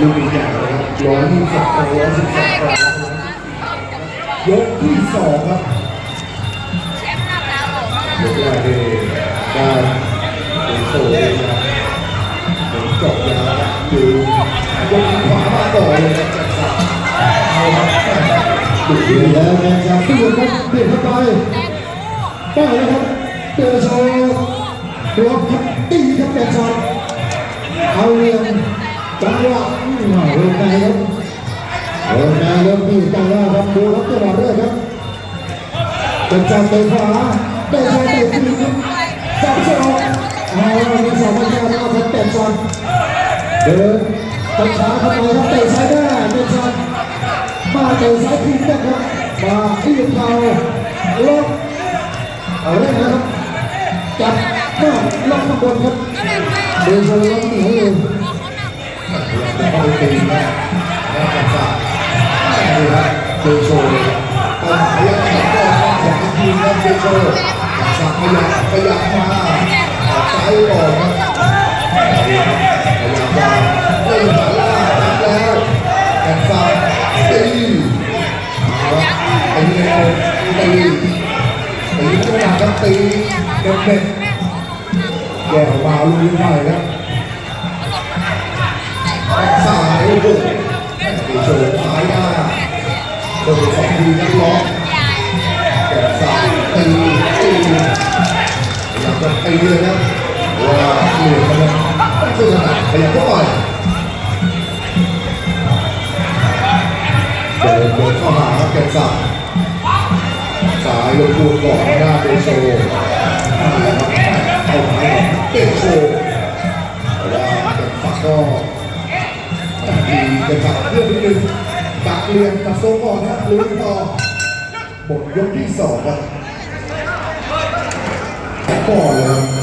ลูกอีกอย่างนะครับร้อยยี่สิบสองร้อยสิบสองยกที่สองครับแชมป์หน้าตาหล่อมากยกแรกนี่ได้เป็นโซ่นะครับเป็นจบยาวครับดูยกขวามาต่อเลยครับจัดสรรเอาครับดุเดือดแล้วนะครับเปลี่ยนครับเปลี่ยนเข้าไปแตงโมได้เลยครับเตะโชว์ล็อกครับตีครับแกนช็อตเอาเรียง จังหวะอื้อเริ่มไงครับเริ่มไงครับมีจังหวะครับดูครับจังหวะด้วยครับเป็นจังเตะขวาเตะซ้ายเตะขึ้นครับจับสองเอามีสองพันยาแล้วครับแกนช็อตเดินตัดขาเข้าไปครับเตะซ้ายได้แกนช็อตมาเตะซ้ายคืนนะครับมาที่เข่าล็อกเอาเลยนะครับจับล็อกข้างบนครับก็แรงมากเดินชนล็อกเหนียวเลย ตัวเขาหนักเข้าไปตีนะแล้วจับสายนี่ครับเดินโชว์เลยครับเอาพยายามจับก่อนของทีมครับเดินโชว์จับขยับขยับมาออกซ้ายก่อนครับพยายามจะเล่นขาล่าจับแล้วจับซ้าตีเอาละตีเลยตีตีจังหวะครับตีเด็ดเด็ดแย่มาลูกนี้ได้ครับายโอ้โหตีโชว์ซ้ายได้าโดนสองทีนักล็อกแกะสายตีตีอยากจะตีเลยครับว่าเหนื่อยกันนะไม่คือขนาดขยับเข้าไปเดินเดินเข้าหาแกะสายสายลงตัวก่อนหน้าเดยโชว์เอาไปเป็นโชว์ ครับเรื่องที่หนึ่งกักเรียนกับโซ่ก่อนนะลุยต่อบทยกที่สองครับก่อนเลย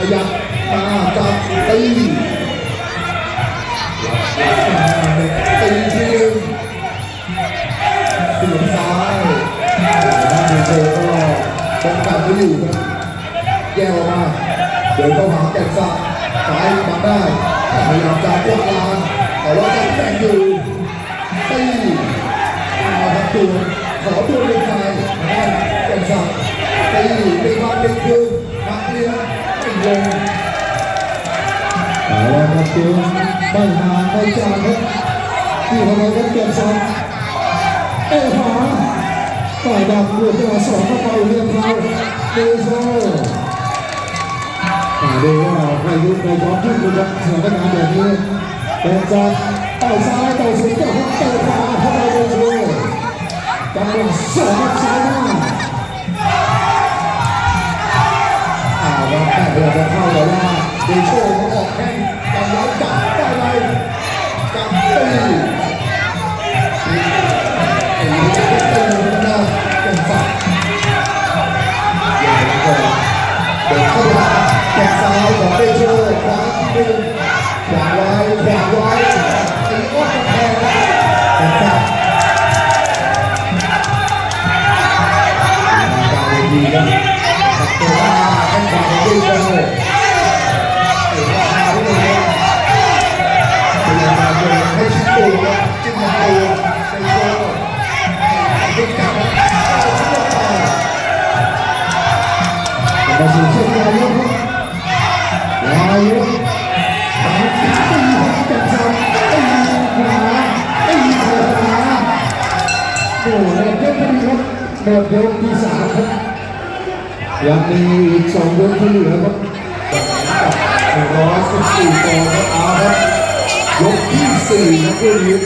ขยับมาจับตีตีทีนึงเสีซ้ายท่านโชว์ก็ป้องกันไม่อยู่ครับแย่ออกมาเดินเข้าหาแก่นซ้ายซ้ายบังได้พยายามจะกดลานแต่ว่าต้องแข่งอยู่ตีมาครับตัวขอตัวเล็กชายได้แก่นซ้ายตีตีมานมาเลี้ยงตี ลงเอาละครับเกมไม่นานไม่จางครับที่ทำไมครับเกมสองเอ้หาต่อยดับเลือดจังหวะสองเข้าไปเรียบร้อยเดโซอ่ดูว่าใครยุบใครย้อนขึ้นดูครับสถานการณ์แบบนี้เป็นจากต่อยซ้ายต่อยสูงต่อยขวาต่อยขวาเข้าไปเดโซจังหวะสองซ้ายหน้า ขวาไว้ขวาไว้ตีก้อนแทงเป็นฝักการดีครับตัวหน้าให้ขวาดูเลยเตะราคาด้วยเลยพยายามมาเลยให้ชิดตัวจิ้มมา ยกที่สามครับยังมีอีกสองยกที่เหลือครับหนึ่งร้อยสิบสี่ปอนด์ครับเอาครับยกที่สี่นะเพื่อนยิป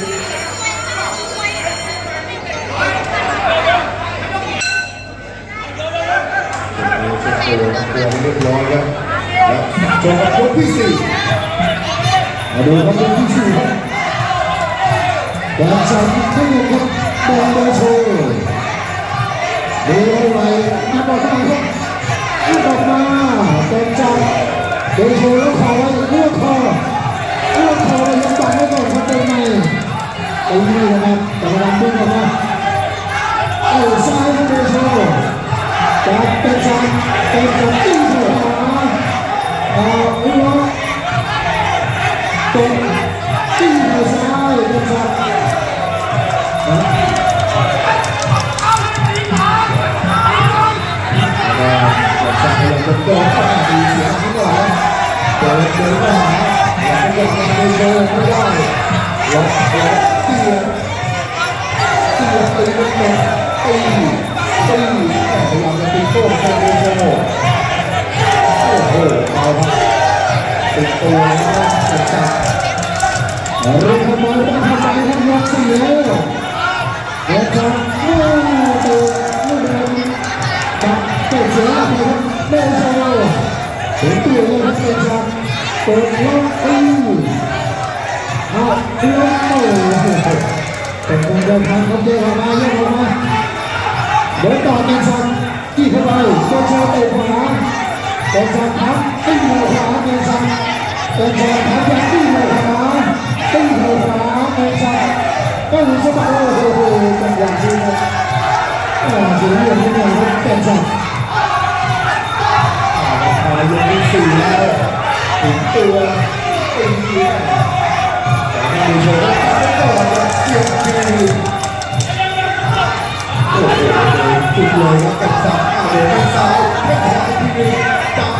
เช็คตัวเรียบร้อยครับแล้วจบยกที่สี่มาดูครับยกที่สี่ครับแดนสันขึ้นครับบอลโดนโชว์ ดูไปมาบอกมามาบอกมาเต็มใจดูชูแล้วขอไว้ลูกคอ โดนเข้ามาดีเสียงนิดหน่อยเดินเดินมาหาอยากจะยังเดโชไม่ได้ล็อกล็อกเตียตีตีเป็นเม็ดตีตีแต่พยายามจะตีโต้แทนโดโชโอ้โหเอาครับติดตัวนะครับจัดจัด เปิดล็อกตีเอาล็อกโอ้โหเป็นการเดินทางของเยอรมันเยอรมันเดินต่อเป็นสันที่เข้าไปเป็นชาเตะขวาเป็นสันทับตีหัวขวาเป็นสันเป็นสันทับยัดตีหัวขวาตีหัวขวาเป็นสันก็รู้สบายโอ้โหเป็นอย่างที่นะอ่าเสียงต่อยเป็นสันพายกที่สี่แล้ว ถึงตัวตีแต่ไม่มีโชว์แล้วก็เกียบทีโอ้โหสุดเลยครับกับสามเอาเลยทางซ้ายแค่ขวาอีกทีนึงจับ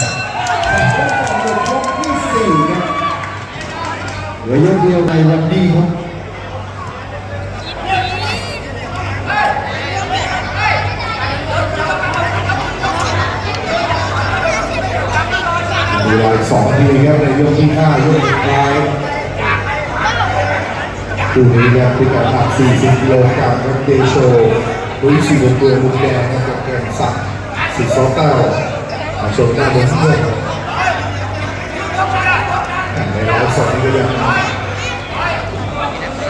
จับแล้วก็ยกที่สี่ครับเหลือยกเดียวในวันนี้ครับ เวลาสองนาทีครับในยกที่ห้ายกสุดท้ายคู่นี้ครับพิกัดหนัก40กิโลกรัมครับเดโชลุยสีบนตัวมุมแดงครับกับแกนสักดิ์สิทธิ์ซอเต้ามาชมหน้าบนเพื่อนในรอบสองก็ยัง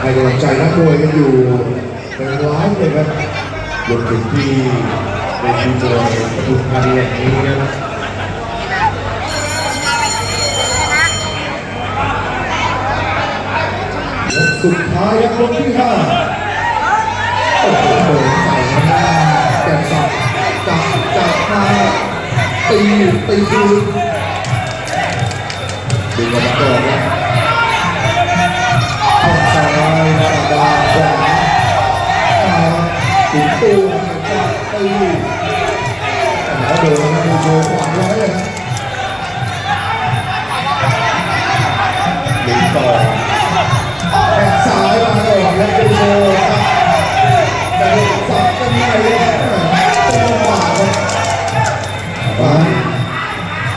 ให้กำลังใจนักมวยกันอยู่เป็นร้ายเลยครับรวมถึงที่เวทีมวยปทุมธานีแห่งนี้ครับ ยก สุดท้ายครับยกที่ห้าโอ้โหใส่หน้าแต่สับจับจับมาตีตีดูดึงกมาก่อนนะเข้าซ้ายมาดาขวาอ่าติดตัว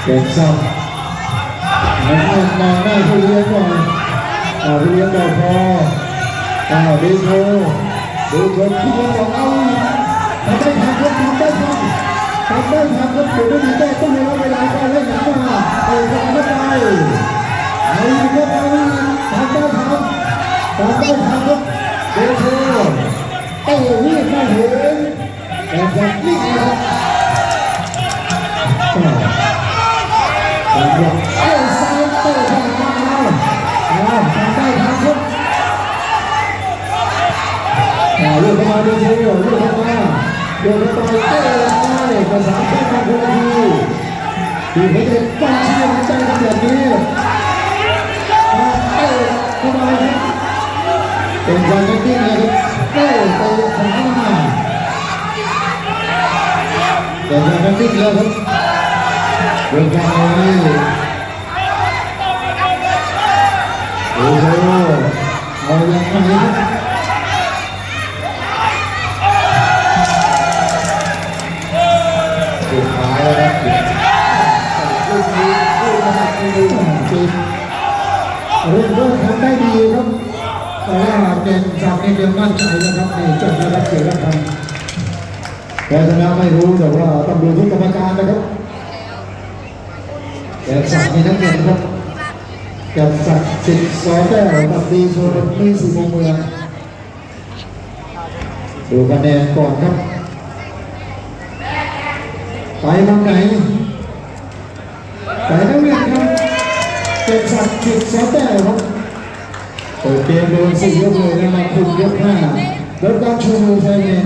เป็นสันมองหน้ามองหน้าผู้เลี้ยงหน่อยอ่าผู้เลี้ยงเราพออ่าดีโชดีโชผู้เลี้ยงบอกเอาทำได้ทันครับทำได้ทันทำได้ทันครับเดี๋ยวไม่มีแก้ต้องให้เราเวลาการเล่นหนังมาเตะกันเข้าไปเอาอีกครับเอาอีกทำได้ทันทำได้ทันครับดีโชเตะวิ่งไม่เห็นแต่จะวิ่งนะ เอ้ซาโต้เข้ามาเอาทำได้ครับครับอ่าลูกเข้ามาดูเชียวลูกเข้ามาเดินเข้าไปเต้ได้ภาษาแค่มาคนละทีทีมเด็กต้องเชียร์ใจกันแบบนี้มาเต้เข้ามาครับเป็นการเล่นที่นะครับเต้เตะของเข้ามาเป็นการตีแล้วครับ เรื่องการอะไรโอ้โหเอาอย่างไรครับสุดท้ายแล้วครับลูกนี้ลูกนะครับลูกนี้จริงเรื่องเรื่องทำได้ดีครับแต่ว่าเป็นสามเดียวมั่นใจนะครับในจบนะครับเสียแล้วครับแพ้ชนะไม่รู้แต่ว่าต้องดูที่กรรมการนะครับ แต่สักมีทั้งเงินครับกับสักสิทธิ์สองแก้วกับดีโชว์มีสี่โมงเมืองดูคะแนนก่อนครับ ไปทางไหนไปทางไหนเป็นสัตว์จิตสองแต้มครับเปิดเกมโดนสี่ยกเลยนะมาคุมยกห้าแล้วการชูมือไฟแนน